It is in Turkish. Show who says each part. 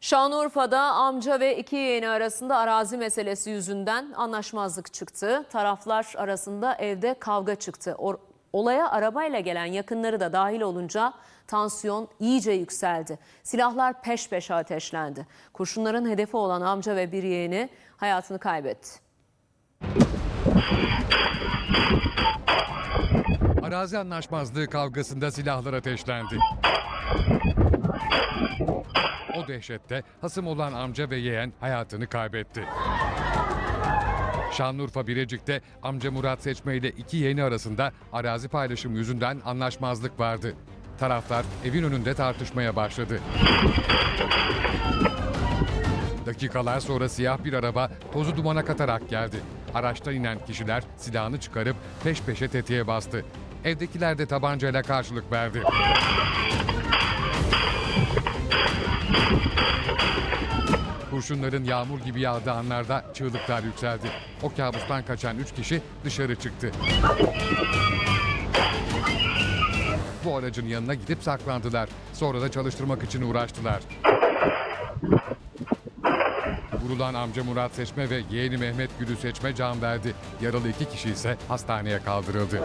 Speaker 1: Şanlıurfa'da amca ve iki yeğeni arasında arazi meselesi yüzünden anlaşmazlık çıktı. Taraflar arasında evde kavga çıktı. Olaya arabayla gelen yakınları da dahil olunca tansiyon iyice yükseldi. Silahlar peş peşe ateşlendi. Kurşunların hedefi olan amca ve bir yeğeni hayatını kaybetti.
Speaker 2: Arazi anlaşmazlığı kavgasında silahlar ateşlendi. Dehşette hasım olan amca ve yeğen hayatını kaybetti. Şanlıurfa Birecik'te amca Murat Seçme ile iki yeğeni arasında arazi paylaşımı yüzünden anlaşmazlık vardı. Taraflar evin önünde tartışmaya başladı. Dakikalar sonra siyah bir araba tozu dumana katarak geldi. Araçtan inen kişiler silahını çıkarıp peş peşe tetiğe bastı. Evdekiler de tabancayla karşılık verdi. Kurşunların yağmur gibi yağdığı anlarda çığlıklar yükseldi. O kabustan kaçan üç kişi dışarı çıktı. Bu aracın yanına gidip saklandılar. Sonra da çalıştırmak için uğraştılar. Vurulan amca Murat Seçme ve yeğeni Mehmet Gülü Seçme can verdi. Yaralı iki kişi ise hastaneye kaldırıldı.